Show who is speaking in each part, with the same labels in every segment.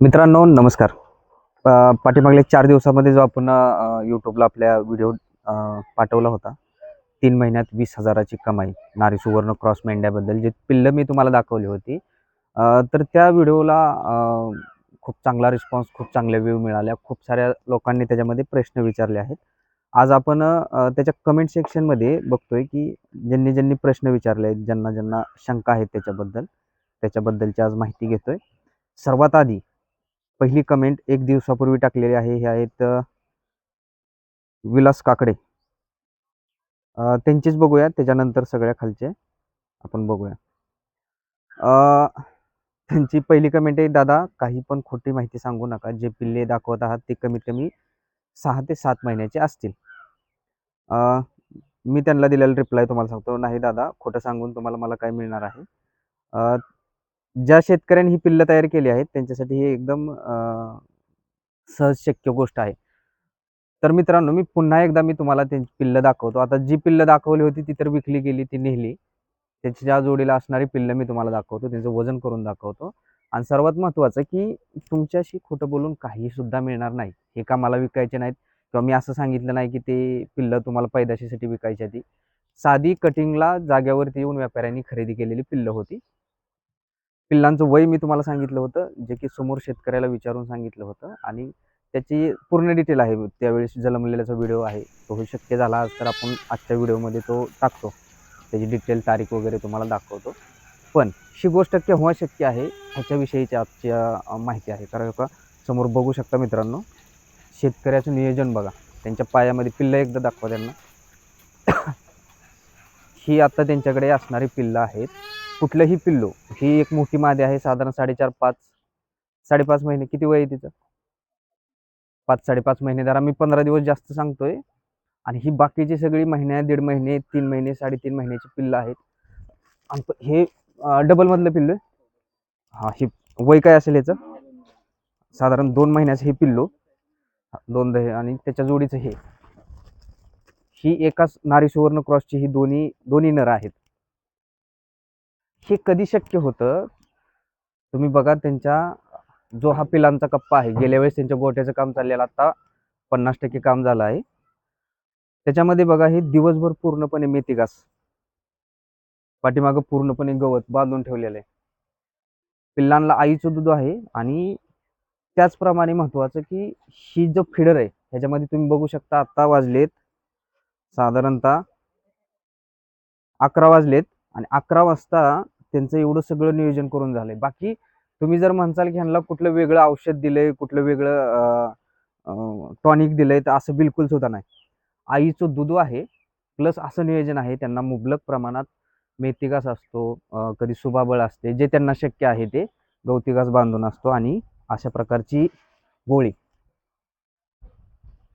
Speaker 1: मित्रांनो नमस्कार. पाठीमागल्या चार दिवसामध्ये जो आपण यूट्यूबला आपल्या व्हिडिओ पाठवला होता तीन महिन्यात वीस हजाराची कमाई नारी सुवर्ण क्रॉस मेंढ्याबद्दल जे पिल्लं मी तुम्हाला दाखवली होती. तर त्या व्हिडिओला खूप चांगला रिस्पॉन्स खूप चांगल्या व्ह्यू मिळाल्या खूप साऱ्या लोकांनी त्याच्यामध्ये प्रश्न विचारले आहेत. आज आपण त्याच्या कमेंट सेक्शनमध्ये बघतोय की ज्यांनी ज्यांनी प्रश्न विचारले आहेत ज्यांना ज्यांना शंका आहेत त्याच्याबद्दल त्याच्याबद्दलची आज माहिती घेतोय. सर्वात आधी पहिली कमेंट एक दिवसापूर्वी टाकलेली आहे. हे आहेत विलास काकडे. त्यांचीच बघूया. त्याच्यानंतर सगळ्या खालचे आपण बघूया. त्यांची पहिली कमेंट आहे दादा काही पण खोटी माहिती सांगू नका. जे पिल्ले दाखवत आहात ते कमीत कमी सहा ते सात महिन्याचे असतील. मी त्यांना दिलेला रिप्लाय तुम्हाला सांगतो. नाही दादा खोटं सांगून तुम्हाला मला काय मिळणार आहे? ज्या शेतकऱ्यांनी ही पिल्लं तयार केली आहेत त्यांच्यासाठी ही एकदम सहज शक्य गोष्ट आहे. तर मित्रांनो मी पुन्हा एकदा मी तुम्हाला त्यांची पिल्लं दाखवतो. आता जी पिल्लं दाखवली होती ती तर विकली गेली ती नेहली. त्याची ज्या जोडीला असणारी पिल्लं मी तुम्हाला दाखवतो त्यांचं वजन करून दाखवतो. आणि सर्वात महत्त्वाचं की तुमच्याशी खोटं बोलून काही सुद्धा मिळणार नाही. हे का मला विकायचे नाहीत? किंवा मी असं सांगितलं नाही की ते पिल्लं तुम्हाला पैदाशीसाठी विकायची आधी साधी कटिंगला जाग्यावरती येऊन व्यापाऱ्यांनी खरेदी केलेली पिल्लं होती. पिल्लांचं वय मी तुम्हाला सांगितलं होतं जे की समोर शेतकऱ्याला विचारून सांगितलं होतं आणि त्याची पूर्ण डिटेल आहे. त्यावेळेस जलमलेल्याचा व्हिडिओ आहे तो शक्य झाला तर आपण आजच्या व्हिडिओमध्ये तो टाकतो. त्याची डिटेल तारीख वगैरे तुम्हाला दाखवतो. पण ही गोष्ट केव्हा शक्य आहे ह्याच्याविषयीची आजच्या माहिती आहे. कारण का समोर बघू शकता मित्रांनो शेतकऱ्याचं नियोजन बघा. त्यांच्या पायामध्ये पिल्लं एकदा दाखवा त्यांना. ही आता त्यांच्याकडे असणारी पिल्लं आहेत. कुठलंही पिल्लू ही एक मोठी मादी आहे साधारण साडेचार पाच साडेपाच महिने. किती वय आहे तिचं? पाच साडेपाच महिने. जरा मी पंधरा दिवस जास्त सांगतोय. आणि ही बाकीची सगळी महिन्या दीड महिने तीन महिने साडेतीन महिन्याची पिल्लं आहेत. आणि हे डबलमधलं पिल्लू आहे. हा हे वय काय असेल याचं साधारण दोन महिन्याचं हे पिल्लू. दोन दहे आणि त्याच्या जोडीचं हे. ही एकाच नारी सुवर्ण क्रॉसची ही दोन्ही दोन्ही नर आहेत. हे कधी शक्य होतं? तुम्ही बघा त्यांच्या जो हा पिलांचा कप्पा आहे गेल्या वेळेस त्यांच्या गोट्याचं काम चाललेलं आता पन्नास टक्के काम झालं आहे. त्याच्यामध्ये बघा हे दिवसभर पूर्णपणे मेथी घास पाठीमागं पूर्णपणे गवत बांधून ठेवलेलं आहे. पिल्लांना आईचं दूध आहे आणि त्याचप्रमाणे महत्वाचं की ही जो फिडर आहे ह्याच्यामध्ये तुम्ही बघू शकता आत्ता वाजलेत साधारणतः अकरा वाजलेत आणि अकरा वाजता त्यांचं एवढं सगळं नियोजन करून झालंय. बाकी तुम्ही जर म्हणसाल की ह्यांना कुठलं वेगळं औषध दिलंय कुठलं वेगळं टॉनिक दिलंय तर असं बिलकुल सुद्धा नाही. आईचं दूध आहे प्लस असं नियोजन आहे त्यांना मुबलक प्रमाणात मेथिकास असतो कधी सुभाबळ असते जे त्यांना शक्य आहे ते गवती बांधून असतो आणि अशा प्रकारची गोळी.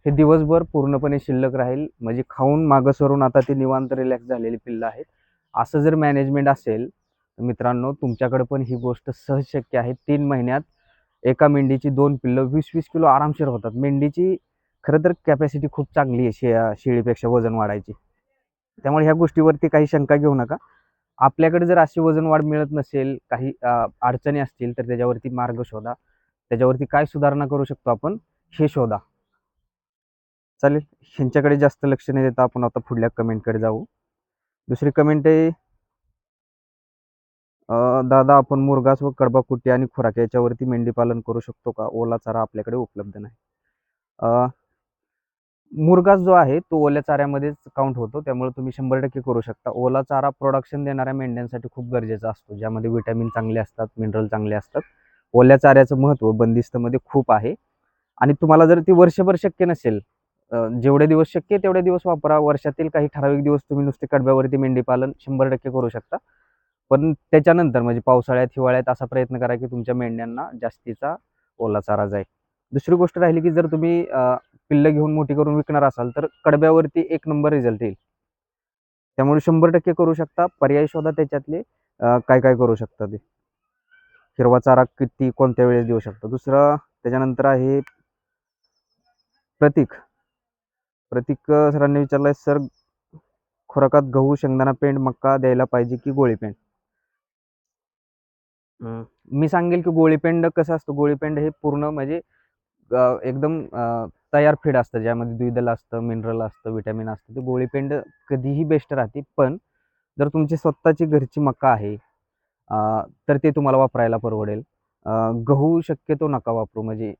Speaker 1: हे दिवसभर पूर्णपणे शिल्लक राहील. म्हणजे खाऊन मागं सरून आता ते निवांत रिलॅक्स झालेली पिल्लं आहेत. असं जर मॅनेजमेंट असेल मित्रांनो तुमच्याकडे पण ही गोष्ट सहज शक्य आहे. तीन महिन्यात एका मेंढीची दोन पिल्लं वीस वीस किलो आरामशीर होतात. मेंढीची खरं तर कॅपॅसिटी खूप चांगली आहे शे शेळीपेक्षा वजन वाढायची. त्यामुळे ह्या गोष्टीवरती काही शंका घेऊ नका. आपल्याकडे जर अशी वजन वाढ मिळत नसेल काही अडचणी असतील तर त्याच्यावरती मार्ग शोधा. त्याच्यावरती काय सुधारणा करू शकतो आपण हे शोधा. चालेल? ह्यांच्याकडे जास्त लक्ष नाही देता आपण आता पुढल्या कमेंटकडे जाऊ. दुसरी कमेंट आहे दादा आपण मुरगास व कडबा कुट्टी आणि खुराक याच्यावरती मेंढी पालन करू शकतो का? ओला चारा आपल्याकडे उपलब्ध नाही. मुरगास जो आहे तो ओल्या चाऱ्यामध्येच काउंट होतो. त्यामुळे तुम्ही शंभर टक्के करू शकता. ओला चारा प्रोडक्शन देणाऱ्या मेंढ्यांसाठी खूप गरजेचा असतो. ज्यामध्ये विटॅमिन चांगले असतात मिनरल चांगले असतात. ओल्या चाऱ्याचं महत्त्व बंदिस्तमध्ये खूप आहे. आणि तुम्हाला जर ती वर्षभर शक्य नसेल जेवढे दिवस शक्य तेवढे दिवस वापरा. वर्षातील काही ठराविक दिवस तुम्ही नुसते कडब्यावरती मेंढी पालन शंभर टक्के करू शकता. पण त्याच्यानंतर म्हणजे पावसाळ्यात हिवाळ्यात असा प्रयत्न करा की तुमच्या मेंढ्यांना जास्तीचा ओला चारा जाईल. दुसरी गोष्ट राहिली की जर तुम्ही पिल्लं घेऊन मोठी करून विकणार असाल तर कडब्यावरती एक नंबर रिझल्ट येईल. त्यामुळे शंभर टक्के करू शकता. पर्याय शोधा त्याच्यातले काय काय करू शकता ते. हिरवा चारा किती कोणत्या वेळेस देऊ शकता? दुसरं त्याच्यानंतर आहे प्रतीक. प्रतीक सरांनी विचारलंय सर खुराकात गहू शेंगदाणा पेंड मक्का द्यायला पाहिजे की गोळी पेंड? मी सांगेल की गोळीपेंड कसं असतं? गोळीपेंड हे पूर्ण म्हणजे एकदम तयार फीड असतं. ज्यामध्ये द्विदल असतं मिनरल असतं विटॅमिन असतं. ते गोळीपेंड कधीही बेस्ट राहते. पण जर तुमची स्वतःची घरची मका आहे तर ते तुम्हाला वापरायला परवडेल. गहू शक्यतो नका वापरू. म्हणजे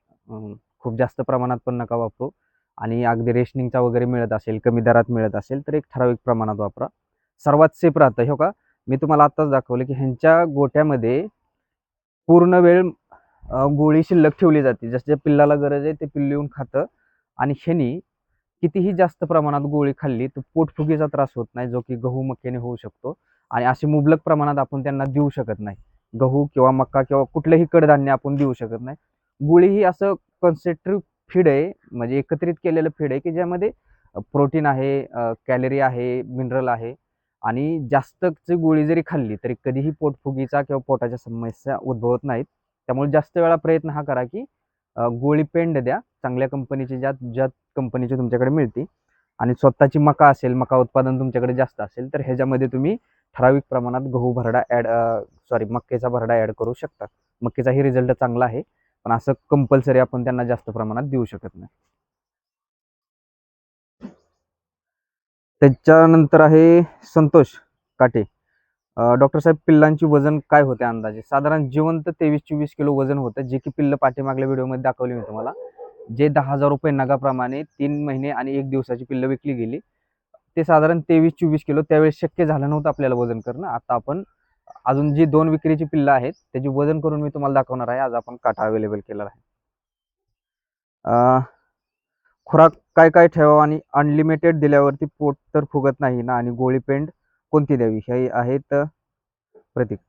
Speaker 1: खूप जास्त प्रमाणात पण नका वापरू. आणि अगदी रेशनिंगचा वगैरे मिळत असेल कमी दरात मिळत असेल तर एक ठराविक प्रमाणात वापरा. सर्वात सेफ राहतं हो का? मी तुम्हाला आत्ताच दाखवलं की ह्यांच्या गोट्यामध्ये पूर्ण वेळ गोळी शिल्लक ठेवली जाते. जसं ज्या पिल्लाला गरज आहे ते पिल्लू येऊन खातं. आणि शनी कितीही जास्त प्रमाणात गोळी खाल्ली तर पोटफुगीचा त्रास होत नाही जो की गहू मक्याने होऊ शकतो. आणि असे मुबलक प्रमाणात आपण त्यांना देऊ शकत नाही. गहू किंवा मका किंवा कुठलंही कडधान्य आपण देऊ शकत नाही. गुळी ही असं कॉन्सेंट्रिक फीड आहे म्हणजे एकत्रित केलेलं फीड आहे की ज्यामध्ये प्रोटीन आहे कॅलरी आहे मिनरल आहे. आणि जास्तची गोळी जरी खाल्ली तरी कधीही पोटफुगीचा किंवा पोटाच्या समस्या उद्भवत नाहीत. त्यामुळे जास्त वेळा प्रयत्न हा करा की गोळी पेंड द्या. चांगल्या कंपनीची ज्या ज्या कंपनीची तुमच्याकडे मिळते आणि स्वतःची मका असेल मका उत्पादन तुमच्याकडे जास्त असेल तर ह्याच्यामध्ये तुम्ही ठराविक प्रमाणात गहू भरडा ॲड सॉरी मक्केचा भरडा ॲड करू शकता. मक्केचाही रिझल्ट चांगला आहे पण असं कंपल्सरी आपण त्यांना जास्त प्रमाणात देऊ शकत नाही. त्याच्यानंतर आहे संतोष काटे. डॉक्टर साहेब पिल्लांची वजन काय होते अंदाजे? साधारण जिवंत तेवीस चोवीस किलो वजन होतं जे की पिल्ल पाठीमागल्या व्हिडिओमध्ये दाखवली मी तुम्हाला. जे दहा हजार रुपये नगाप्रमाणे तीन महिने आणि एक दिवसाची पिल्लं विकली गेली. ते साधारण तेवीस चोवीस किलो. त्यावेळेस शक्य झालं नव्हतं आपल्याला वजन करणं. आता आपण अजून जी दोन विक्रीची पिल्लं आहेत त्याची वजन करून मी तुम्हाला दाखवणार आहे. आज आपण काटा अवेलेबल केलेला आहे. खुराक काय काय ठेवावं आणि अनलिमिटेड दिल्यावरती पोट तर फुगत नाही ना आणि गोळी पेंड कोणती द्यावी? हे आहेत प्रतीक.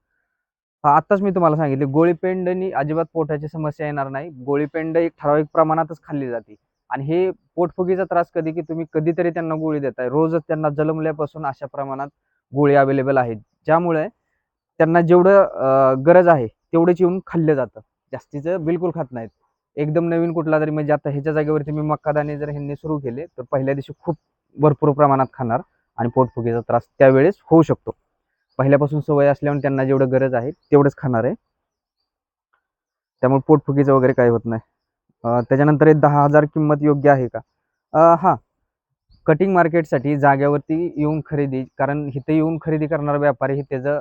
Speaker 1: हा आत्ताच मी तुम्हाला सांगितले गोळीपेंडनी अजिबात पोटाची समस्या येणार नाही. गोळीपेंड एक ठराविक प्रमाणातच खाल्ली जाते. आणि हे पोटफुगीचा त्रास कधी की तुम्ही कधीतरी त्यांना गोळी देताय. रोजच त्यांना जन्मल्यापासून अशा प्रमाणात गोळी अवेलेबल आहेत. ज्यामुळे त्यांना जेवढं गरज आहे तेवढंच येऊन खाल्लं जातं. जास्तीचं बिलकुल खात नाहीत. एकदम नवीन कुठला तरी म्हणजे आता ह्याच्या जागेवरती मी मक्कादाणे जर ह्यांनी सुरू केले तर पहिल्या दिवशी खूप भरपूर प्रमाणात खाणार आणि पोटफुगीचा त्रास त्यावेळेस होऊ शकतो. पहिल्यापासून सवय असल्यामुळे त्यांना जेवढं गरज आहे तेवढंच खाणार आहे. त्यामुळे पोटफुगीचं वगैरे काही होत नाही. त्याच्यानंतर हे दहा हजार किंमत योग्य आहे का? हां हा. कटिंग मार्केटसाठी जाग्यावरती येऊन खरेदी कारण इथं येऊन खरेदी करणारा व्यापारी हे त्याचं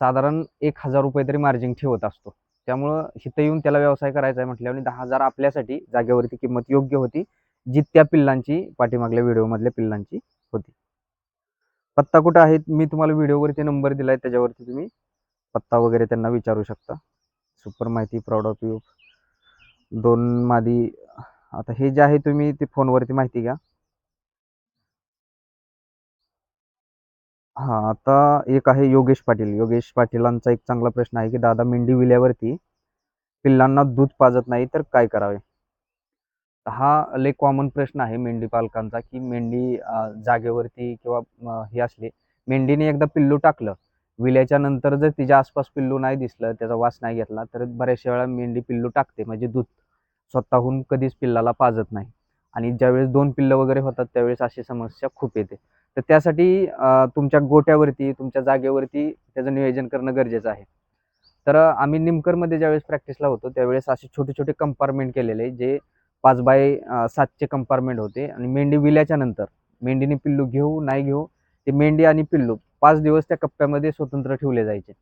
Speaker 1: साधारण एक हजार रुपये तरी मार्जिन ठेवत असतो. त्यामुळं इथं येऊन त्याला व्यवसाय करायचा आहे म्हटल्यावर दहा हजार आपल्यासाठी जागेवरती किंमत योग्य होती जी त्या पिल्लांची पाठीमागल्या व्हिडिओमधल्या पिल्लांची होती. पत्ता कुठं आहे? मी तुम्हाला व्हिडिओवरती नंबर दिलाय त्याच्यावरती तुम्ही पत्ता वगैरे त्यांना विचारू शकता. सुपर माहिती प्राऊड ऑफ यू दोन मादी आता हे जे आहे तुम्ही ते फोनवरती माहिती घ्या. हा आता एक आहे योगेश पाटील. योगेश पाटीलांचा एक चांगला प्रश्न आहे की दादा मेंढी विल्यावरती पिल्लांना दूध पाजत नाही तर काय करावे? हा लय कॉमन प्रश्न आहे मेंढी पालकांचा की मेंढी जागेवरती किंवा हे असले मेंढीने एकदा पिल्लू टाकलं विल्याच्या नंतर जर तिच्या आसपास पिल्लू नाही दिसलं त्याचा वास नाही घेतला तर बऱ्याचशा वेळा मेंढी पिल्लू टाकते म्हणजे दूध स्वतःहून कधीच पिल्लाला पाजत नाही. आणि ज्यावेळेस दोन पिल्लं वगैरे होतात त्यावेळेस अशी समस्या खूप येते. तर त्यासाठी तुमच्या गोट्यावरती तुमच्या जागेवरती त्याचं नियोजन करणं गरजेचं आहे. तर आम्ही निमकरमध्ये ज्यावेळेस प्रॅक्टिसला होतो त्यावेळेस असे छोटे छोटे कंपार्टमेंट केलेले जे पाच बाय सातचे कंपार्टमेंट होते. आणि मेंढी विल्याच्या नंतर मेंढीने पिल्लू घेऊ नाही घेऊ ते मेंढी आणि पिल्लू पाच दिवस त्या कप्प्यामध्ये स्वतंत्र ठेवले जायचे.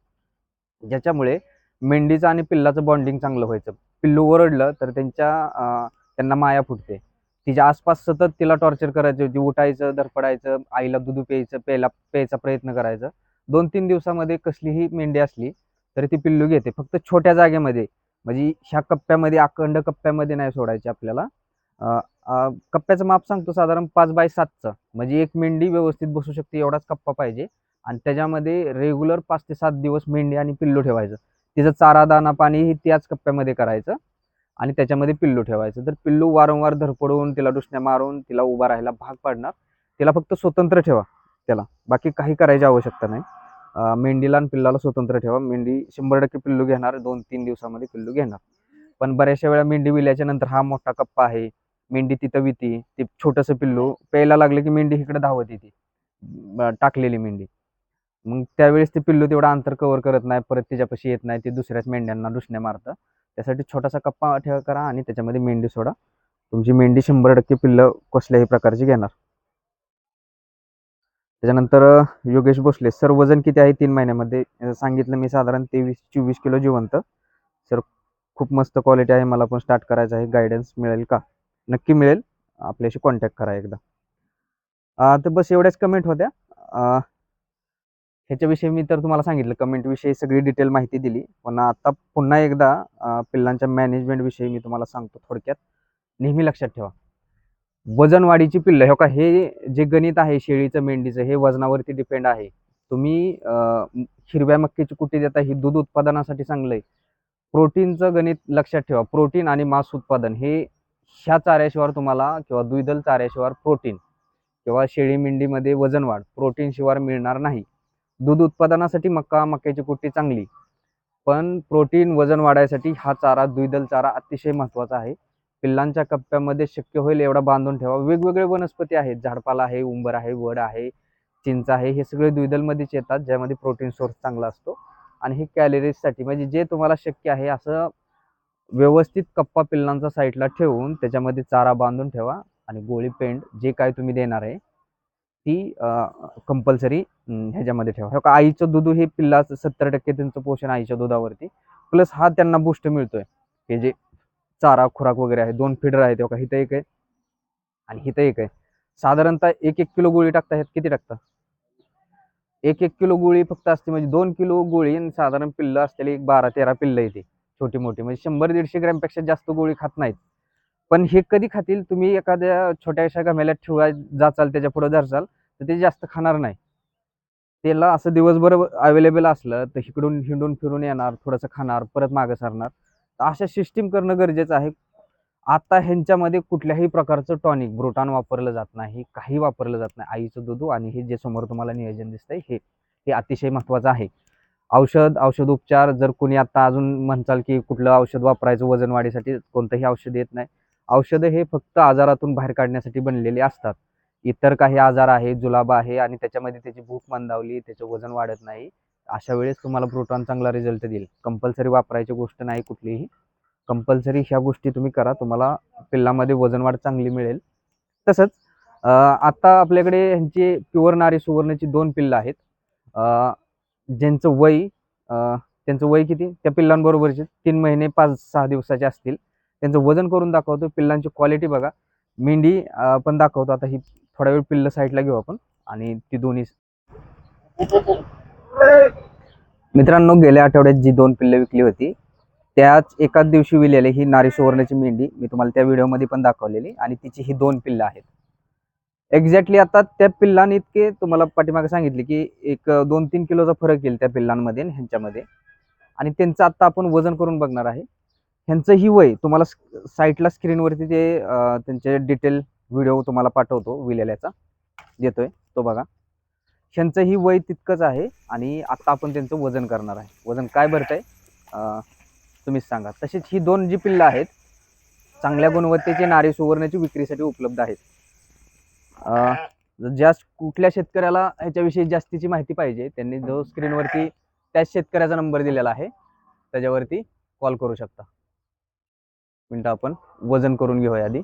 Speaker 1: ज्याच्यामुळे मेंढीचं आणि पिल्लाचं बॉन्डिंग चांगलं व्हायचं. पिल्लू ओरडलं तर त्यांच्या त्यांना माया फुटते. तिच्या आसपास सतत तिला टॉर्चर करायचं होती उठायचं धडपडायचं आईला दूध प्यायचं प्यायला प्यायचा प्रयत्न करायचं. दोन तीन दिवसामध्ये कसलीही मेंढी असली तरी ती पिल्लू घेते. फक्त छोट्या जागेमध्ये म्हणजे ह्या कप्प्यामध्ये अखंड कप्प्यामध्ये नाही सोडायचे आपल्याला. कप्प्याचं माप सांगतो साधारण पाच बाय सातचं. म्हणजे एक मेंढी व्यवस्थित बसू शकते एवढाच कप्पा पाहिजे. आणि त्याच्यामध्ये रेग्युलर पाच ते सात दिवस मेंढी आणि पिल्लू ठेवायचं. तिचं चारा दाना पाणी त्याच कप्प्यामध्ये करायचं. आणि त्याच्यामध्ये पिल्लू ठेवायचं. तर पिल्लू वारंवार धरपडून तिला डुसण्या मारून तिला उभा राहायला भाग पाडणार तिला फक्त स्वतंत्र ठेवा त्याला. बाकी काही करायची आवश्यकता नाही. मेंढीला आणि पिल्लाला स्वतंत्र ठेवा. मेंढी शंभर टक्के पिल्लू घेणार दोन तीन दिवसामध्ये पिल्लू घेणार. पण बऱ्याचशा वेळा मेंढी विल्याच्या नंतर हा मोठा कप्पा आहे. मेंढी तिथं विती ते छोटंसं पिल्लू प्यायला लागलं की मेंढी इकडे धावत येते. टाकलेली मेंढी. मग त्यावेळेस ते पिल्लू तेवढं अंतर कव्हर करत नाही परत त्याच्यापाशी येत नाही ते दुसऱ्याच मेंढ्यांना डुसण्या मारतं. त्यासाठी छोटासा कप्पा ठेवा करा आणि त्याच्यामध्ये मेंढी सोडा. तुमची मेंढी शंभर टक्के पिल्लं कसल्याही प्रकारची घेणार. त्याच्यानंतर योगेश भोसले सर वजन किती आहे तीन महिन्यामध्ये? सांगितलं मी साधारण तेवीस चोवीस किलो जिवंत. सर खूप मस्त क्वालिटी आहे मला पण स्टार्ट करायचं आहे. गायडन्स मिळेल का? नक्की मिळेल. आपल्याशी कॉन्टॅक्ट करा एकदा. तर बस एवढ्याच कमेंट होत्या. ह्याच्याविषयी मी तर तुम्हाला सांगितलं कमेंटविषयी सगळी डिटेल माहिती दिली. पण आता पुन्हा एकदा पिल्लांच्या मॅनेजमेंटविषयी मी तुम्हाला सांगतो थोडक्यात. नेहमी लक्षात ठेवा. वजनवाढीची पिल्लं हो का? हे जे गणित आहे शेळीचं मेंढीचं हे वजनावरती डिपेंड आहे. तुम्ही हिरव्या मक्कीची कुट्टी देता ही दूध उत्पादनासाठी चांगलं आहे प्रोटीनचं गणित लक्षात ठेवा. प्रोटीन आणि मांस उत्पादन हे ह्या चाऱ्याशिवाय तुम्हाला किंवा द्विदल चाऱ्याशिवाय प्रोटीन किंवा शेळी मेंढीमध्ये वजन वाढ मिळणार नाही. दूध उत्पादनासाठी मका मक्याची कुट्टी चांगली. पण प्रोटीन वजन वाढायसाठी हा चारा द्विदल चारा अतिशय महत्त्वाचा आहे. पिल्लांच्या कप्प्यामध्ये शक्य होईल एवढा बांधून ठेवा. वेगवेगळे वनस्पती आहेत. झाडपाला आहे उंबर आहे वड आहे चिंच आहे. हे सगळे द्विदलमध्येच येतात ज्यामध्ये प्रोटीन सोर्स चांगला असतो. आणि हे कॅलरीजसाठी म्हणजे जे तुम्हाला शक्य आहे असं व्यवस्थित कप्पा पिल्लांचा साईडला ठेवून त्याच्यामध्ये चारा बांधून ठेवा. आणि गोळी पेंड जे काय तुम्ही देणार आहे ती कंपल्सरी ह्याच्यामध्ये ठेवा. हो का? आईचं दूध हे पिल्लाचं सत्तर टक्के त्यांचं पोषण आईच्या दुधावरती. प्लस हा त्यांना बूस्ट मिळतोय. हे जे चारा खुराक वगैरे आहे दोन फिडर आहेत तेव्हा का? हिथं एक आहे आणि हिथं एक आहे. साधारणतः एक एक किलो गोळी टाकता ह्यात किती टाकता? एक एक किलो गोळी फक्त असते म्हणजे दोन किलो गोळी आणि साधारण पिल्लं असलेली एक बारा तेरा पिल्लं येते छोटी मोठी म्हणजे शंभर दीडशे ग्रॅमपेक्षा जास्त गोळी खात नाहीत. पण हे कधी खातील? तुम्ही एखाद्या छोट्याशा गमेल्यात ठेवा जाचाल त्याच्या पुढे धरचाल तर ते जास्त खाणार नाही. त्याला असं दिवसभर अवेलेबल असलं तर इकडून हिंडून फिरून येणार थोडंसं खाणार परत मागं सरणार. तर अशा सिस्टीम करणं गरजेचं आहे. आता ह्यांच्यामध्ये कुठल्याही प्रकारचं टॉनिक ब्रोटान वापरलं जात नाही काही वापरलं जात नाही. आईचं दूध आणि हे जे समोर तुम्हाला नियोजन दिसतंय हे हे अतिशय महत्त्वाचं आहे. औषध औषध उपचार जर कोणी आता अजून म्हणचाल की कुठलं औषध वापरायचं वजन वाढीसाठी कोणतंही औषध येत नाही. औषधं हे फक्त आजारातून बाहेर काढण्यासाठी बनलेली असतात. इतर काही आजार आहे जुलाब आहे आणि त्याच्यामध्ये त्याची भूक मंदावली त्याचं वजन वाढत नाही अशा वेळेस तुम्हाला प्रोटॉन चांगला रिझल्ट देईल. कंपल्सरी वापरायची गोष्ट नाही कुठलीही. कंपल्सरी ह्या गोष्टी तुम्ही करा तुम्हाला पिल्लामध्ये वजन वाढ चांगली मिळेल. तसंच आता आपल्याकडे ह्यांची प्युअर नारी सुवर्णची दोन पिल्लं आहेत. ज्यांचं वय त्यांचं वय किती? त्या पिल्लांबरोबरचे तीन महिने पाच सहा दिवसाचे असतील. त्यांचं वजन करून दाखवतो पिल्लांची क्वालिटी बघा. मेंढी पण दाखवतो. आता ही थोडा वेळ पिल्ल साईडला घेऊ आपण. आणि ती दोन्ही मित्रांनो गेल्या आठवड्यात जी दोन पिल्लं विकली होती त्याच एकाच दिवशी विलेली ही नारी सुवर्णाची मेंढी मी तुम्हाला त्या व्हिडिओमध्ये पण दाखवलेली. आणि तिची ही दोन पिल्लं आहेत. एक्झॅक्टली आता त्या पिल्लांनी इतके तुम्हाला पाठीमागे सांगितले की एक दोन तीन किलोचा फरक येईल त्या पिल्लांमध्ये आणि ह्यांच्यामध्ये. आणि त्यांचं आता आपण वजन करून बघणार आहे. ह्यांचं ही वय तुम्हाला साईटला स्क्रीनवरती ते त्यांचे डिटेल व्हिडिओ तुम्हाला पाठवतो विलेल्याचा. देतोय तो बघा. ह्यांचं ही वय तितकंच आहे आणि आत्ता आपण त्यांचं वजन करणार आहे. वजन काय भरतंय? आहे तुम्हीच सांगा. तसेच ही दोन जी पिल्लं आहेत चांगल्या गुणवत्तेचे नारी सुवर्णाची विक्रीसाठी उपलब्ध आहेत. ज्या कुठल्या शेतकऱ्याला ह्याच्याविषयी जास्तीची माहिती पाहिजे त्यांनी जो स्क्रीनवरती त्याच शेतकऱ्याचा नंबर दिलेला आहे त्याच्यावरती कॉल करू शकता. मिनटं आपण वजन करून घेऊया आधी.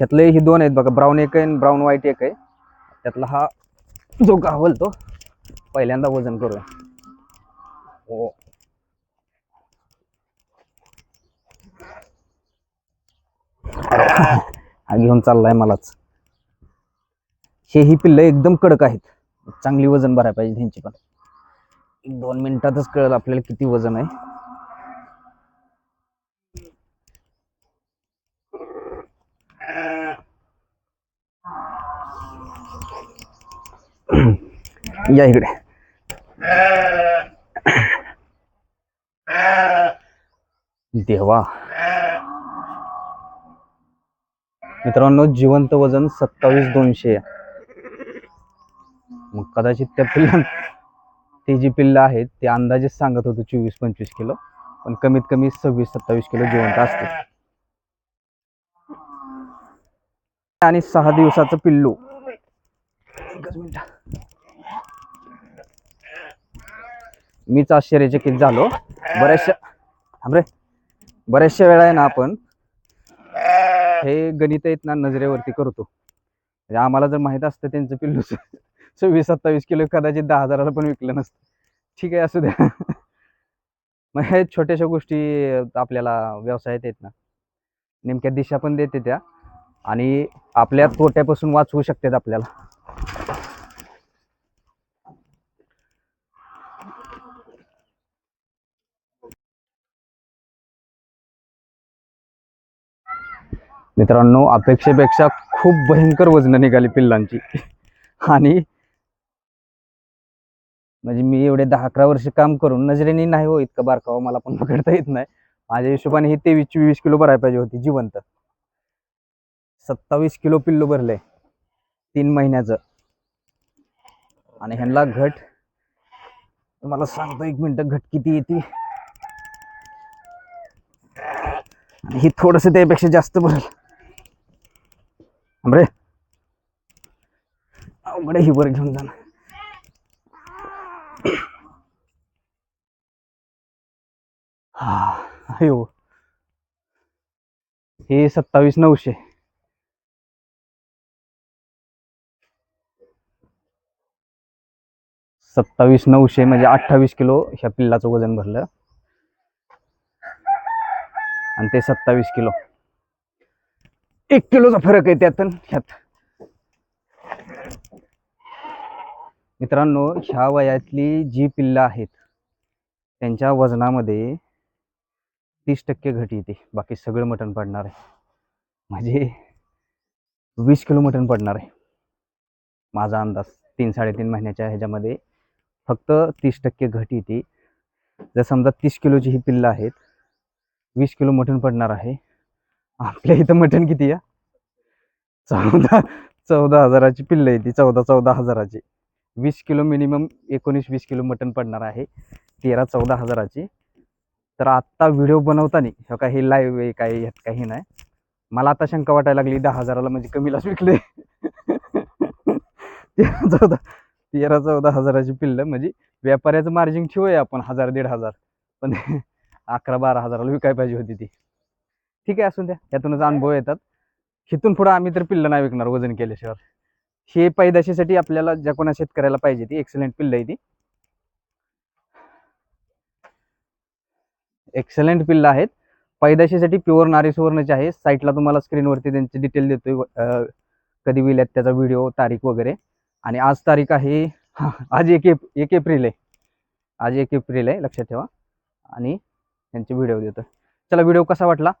Speaker 1: ह्यातले ही दोन आहेत बघा ब्राऊन एक आहे आणि ब्राऊन व्हाईट एक आहे. त्यातला हा जो गावल तो पहिल्यांदा वजन करूया. ओ हा घेऊन चाललाय मलाच. हे ही पिल्लं एकदम कडक आहेत. चांगली वजन भरायला पाहिजे त्यांची पण. दोन मिनिटातच कळलं आपल्याला किती वजन आहे. या इकडे. देवा. मित्रांनो जिवंत वजन सत्तावीस दोनशे मग कदाचित त्या पिल्लां ते जी पिल्लं आहेत ते अंदाजेच सांगत होतो चोवीस पंचवीस किलो पण कमीत कमी सव्वीस सत्तावीस किलो जिवंत असते आणि सहा दिवसाचं पिल्लू. मीच आश्चर्यचकित झालो. बऱ्याचशा रे. बऱ्याचशा वेळा आहे ना आपण हे गणित आहेत ना नजरेवरती करतो. म्हणजे आम्हाला जर माहीत असतं त्यांचं पिल्लू सव्वीस सत्तावीस किलो कदाचित दहा हजाराला पण विकलं नसतं. ठीक आहे असू द्या. मग हे छोट्याशा गोष्टी आपल्याला व्यवसायात येत ना. नेमक्या दिशा पण देते त्या आणि आपल्या तोट्यापासून वाचवू शकतात आपल्याला. मित्रांनो अपेक्षेपेक्षा खूप भयंकर वजन निघाली पिल्लांची. आणि म्हणजे मी एवढे दहा अकरा वर्ष काम करून नजरेने नाही हो इतकं बारकावा मला पण पकडता येत नाही. माझ्या हिशोबाने ही तेवीस चोवीस किलो भरायला पाहिजे होती जिवंत. सत्तावीस किलो पिल्लू भरले तीन महिन्याचं. आणि ह्यांना घट. मला सांगतो एक मिनटं घट किती येते? आणि ही थोडस त्यापेक्षा जास्त भरेल. रे. अवघड ही वर घेऊन जाणार हा अयो हो. हे. सत्तावीस नऊशे. सत्तावीस नऊशे म्हणजे अठ्ठावीस किलो ह्या पिल्लाचं वजन भरलं. आणि ते सत्तावीस किलो. एक किलोचा फरक आहे त्यात ह्यात. मित्रांनो ह्या वयातली जी पिल्लं आहेत त्यांच्या वजनामध्ये तीस टक्के घट येते. बाकी सगळं मटण पडणार आहे. म्हणजे वीस किलो मटण पडणार आहे. माझा अंदाज तीन साडेतीन महिन्याच्या ह्याच्यामध्ये फक्त तीस टक्के घट येते. जर समजा तीस किलोची ही पिल्लं आहेत वीस किलो मटण पडणार आहे. आपल्या इथं मटण किती आहे? चौदा चौदा हजाराची पिल्लं आहे ती चौदा चौदा हजाराची. वीस किलो मिनिमम एकोणीस वीस किलो मटण पडणार आहे. तेरा चौदा हजाराची. तर आत्ता व्हिडिओ बनवताना हे काही लाईव्ह आहे काही ह्यात काही नाही. मला आता शंका वाटायला लागली दहा हजाराला म्हणजे कमीलाच विकले. तेरा चौदा तेरा चौदा हजाराची पिल्लं म्हणजे व्यापाऱ्याचं मार्जिन ठेवूया आपण हजार दीड हजार. पण अकरा बारा हजाराला विकायला पाहिजे होती ती. ठीक आहे असून द्या. यातूनच अनुभव येतात. हिथून पुढं आम्ही तर पिल्लं नाही विकणार वजन केल्याशिवाय. हे पैदाशीसाठी आपल्याला ज्या कोणा शेतकऱ्याला पाहिजे ती एक्सलेंट पिल्लं आहे ती. एक्सलेंट पिल्ल आहेत. पैदाशीसाठी प्युअर नारी सुवर्णचे आहे. साईटला तुम्हाला स्क्रीनवरती त्यांचे डिटेल देतोय. कधी विल्यात त्याचा व्हिडिओ तारीख वगैरे. आणि आज तारीख आहे आज एक एप एक एप्रिल आहे. आज एक एप्रिल आहे लक्षात ठेवा. आणि त्यांचे व्हिडिओ देतो चला व्हिडिओ कसा वाटला?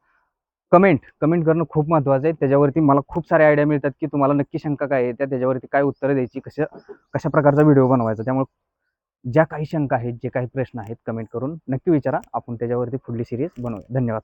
Speaker 1: कमेंट कमेंट करणं खूप महत्त्वाचं आहे. त्याच्यावरती मला खूप सारे आयडिया मिळतात की तुम्हाला नक्की शंका काय आहे त्या त्याच्यावरती काय उत्तरं द्यायची कशा कशा प्रकारचा व्हिडिओ बनवायचा. त्यामुळे ज्या काही शंका आहेत जे काही प्रश्न आहेत कमेंट करून नक्की विचारा. आपण त्याच्यावरती पुढली सिरीज बनवूया. धन्यवाद.